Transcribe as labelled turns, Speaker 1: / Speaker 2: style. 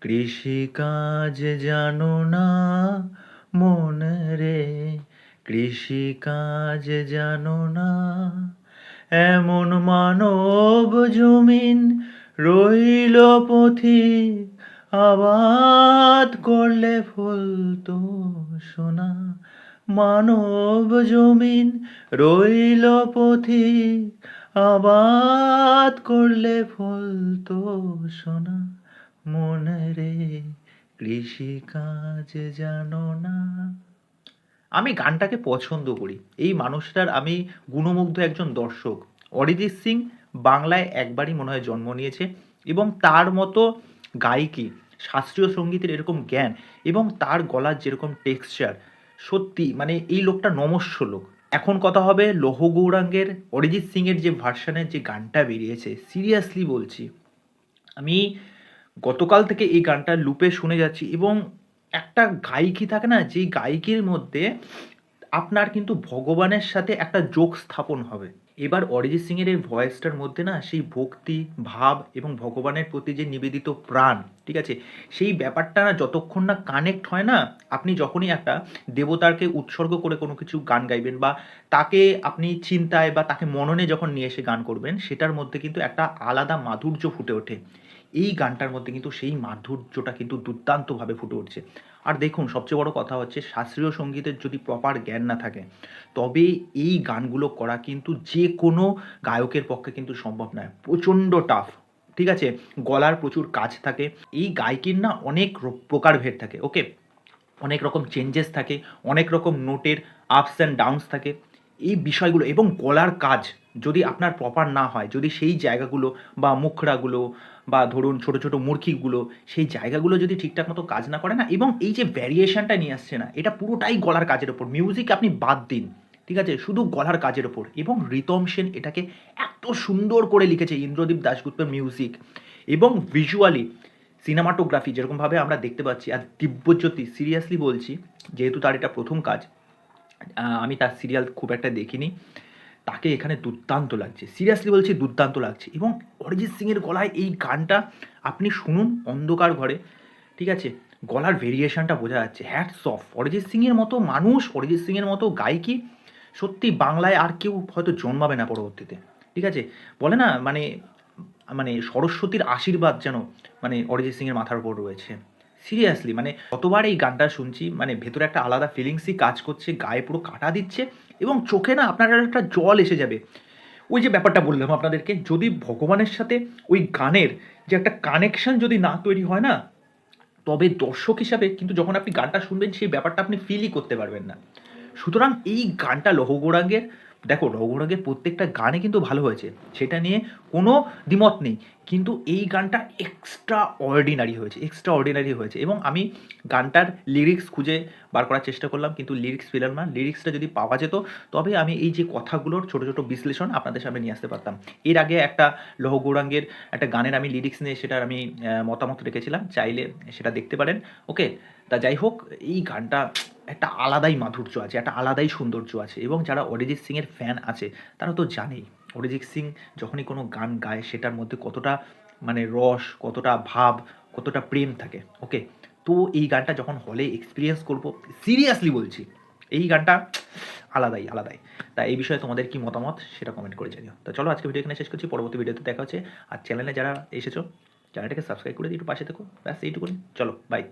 Speaker 1: কৃষিকাজ জানো না মন রে, কৃষিকাজ জানো না। এমন মানব জমিন রইল পথিক, আবাদ করলে ফলতো সোনা। মানব জমিন রইল পথিক, আবাদ করলে ফলতো সোনা। মন রে, কৃষিকাজ জানো না। আমি গানটাকে পছন্দ করি। এই মানুষটার আমি গুণমুগ্ধ একজন দর্শক। অরিজিৎ সিং বাংলায় একবারই মনে হয় জন্ম নিয়েছে এবং তার মতো গায়িকী, শাস্ত্রীয় সঙ্গীতের এরকম জ্ঞান এবং তার গলার যেরকম টেক্সচার সত্যি মানে এই লোকটা নমস্য লোক। এখন কথা হবে লৌহ গৌরাঙ্গের, অরিজিৎ সিংয়ের যে ভার্সানের যে গানটা বেরিয়েছে সিরিয়াসলি বলছি। আমি গতকাল থেকে এই গানটা লুপে শুনে যাচ্ছি এবং একটা গায়িকী থাকে না, যেই গায়িকীর মধ্যে আপনার কিন্তু ভগবানের সাথে একটা যোগ স্থাপন হবে। এবার অরিজিৎ সিংয়ের এই ভয়েসটার মধ্যে না সেই ভক্তি, ভাব এবং ভগবানের প্রতি যে নিবেদিত প্রাণ, ঠিক আছে? সেই ব্যাপারটা না যতক্ষণ না কানেক্ট হয় না, আপনি যখনই একটা দেবতারকে উৎসর্গ করে কোনো কিছু গান গাইবেন বা তাকে আপনি চিন্তায় বা তাকে মননে যখন নিয়ে এসে গান করবেন, সেটার মধ্যে কিন্তু একটা আলাদা মাধুর্য ফুটে ওঠে। এই গানটার মধ্যে কিন্তু সেই মাধুর্যটা কিন্তু দুর্দান্তভাবে ফুটে উঠছে। আর দেখুন, সবচেয়ে বড় কথা হচ্ছে শাস্ত্রীয় সঙ্গীতের যদি প্রপার জ্ঞান না থাকে, তবে এই গানগুলো করা কিন্তু যে কোনো গায়কের পক্ষে কিন্তু সম্ভব নয়। প্রচণ্ড টাফ ঠিক আছে? গলার প্রচুর কাজ থাকে। এই গায়কির না অনেক র- প্রকারভেদ থাকে ওকে অনেক রকম চেঞ্জেস থাকে, অনেক রকম নোটের আপস অ্যান্ড ডাউনস থাকে। এই বিষয়গুলো এবং গলার কাজ যদি আপনার প্রপার না হয়, যদি সেই জায়গাগুলো বা মুখড়াগুলো বা ধরুন ছোট ছোট মুরখিগুলো সেই জায়গাগুলো যদি ঠিকঠাক মতো কাজ না করে না এবং এই যে ভ্যারিয়েশনটা নিয়ে আসছে না, এটা পুরোটাই গলার কাজের ওপর মিউজিক আপনি বাদ দিন, ঠিক আছে? শুধু গলার কাজের ওপর এবং রিতম সেন এটাকে এত সুন্দর করে লিখেছে, ইন্দ্রদীপ দাশগুপ্তের মিউজিক এবং ভিজুয়ালি সিনেমাটোগ্রাফি যেরকমভাবে আমরা দেখতে পাচ্ছি, আর দিব্যজ্যোতি সিরিয়াসলি বলছি, যেহেতু তার এটা প্রথম কাজ আমি তার সিরিয়াল খুব একটা দেখিনি। তাকে এখানে দুর্দান্ত লাগছে। সিরিয়াসলি বলছি, দুর্দান্ত লাগছে। এবং অরিজিৎ সিংয়ের গলায় এই গানটা আপনি শুনুন অন্ধকার ঘরে, ঠিক আছে? গলার ভেরিয়েশনটা বোঝা যাচ্ছে। হ্যাটস অফ অরিজিৎ সিংয়ের মতো মানুষ, অরিজিৎ সিংয়ের মতো গায়িকী সত্যি বাংলায় আর কেউ হয়তো জন্মাবে না পরবর্তীতে, ঠিক আছে? বলে না মানে মানে সরস্বতীর আশীর্বাদ যেন মানে অরিজিৎ সিংয়ের মাথার উপর রয়েছে। সিরিয়াসলি মানে কতবার এই গানটা শুনছি মানে ভেতরে একটা আলাদা ফিলিংসই কাজ করছে, গায়ে পুরো কাটা দিচ্ছে এবং চোখে না আপনার একটা জল এসে যাবে। ওই যে ব্যাপারটা বললাম আপনাদেরকে, যদি ভগবানের সাথে ওই গানের যে একটা কানেকশন যদি না তৈরি হয় না, তবে দর্শক হিসাবে কিন্তু যখন আপনি গানটা শুনবেন, সেই ব্যাপারটা আপনি ফিলই করতে পারবেন না। সুতরাং এই গানটা লৌহগৌরাঙ্গের দেখো লৌহগৌরাঙ্গের প্রত্যেকটা গানে কিন্তু ভালো হয়েছে। সেটা নিয়ে কোনো দ্বিমত নেই। কিন্তু এই গানটা এক্সট্রা অর্ডিনারি হয়েছে এক্সট্রা অর্ডিনারি হয়েছে। এবং আমি গানটার লিরিক্স খুঁজে বার করার চেষ্টা করলাম, কিন্তু লিরিক্স পেলাম না। লিরিক্সটা যদি পাওয়া যেত, তবে আমি এই যে কথাগুলোর ছোটো ছোটো বিশ্লেষণ আপনাদের সামনে নিয়ে আসতে পারতাম। এর আগে একটা লৌহ গৌরাঙ্গের একটা গানের আমি লিরিক্স নিয়ে সেটার আমি মতামত রেখেছিলাম। চাইলে সেটা দেখতে পারেন। ওকে তা যাই হোক, এই গানটা একটা আলাদাই মাধুর্য আছে, একটা আলাদাই সৌন্দর্য আছে এবং যারা অরিজিৎ সিংয়ের ফ্যান আছে, তারা তো জানেই অরিজিৎ সিং যখনই কোনো গান গায় সেটার মধ্যে কতটা মানে রস, কতটা ভাব, কতটা প্রেম থাকে ওকে তো এই গানটা যখন হলে এক্সপিরিয়েন্স করব সিরিয়াসলি বলছি, এই গানটা আলাদাই আলাদাই। তা এই বিষয়ে তোমাদের কি মতামত সেটা কমেন্ট করে জানিও। তো চলো আজকে ভিডিও এখানে শেষ করছি, পরবর্তী ভিডিওতে দেখা হচ্ছে। আর চ্যানেলে যারা এসেছ চ্যানেলটাকে সাবস্ক্রাইব করে দিয়ে একটু পাশে থেকো, ব্যাস এইটুকুনি। চলো বাই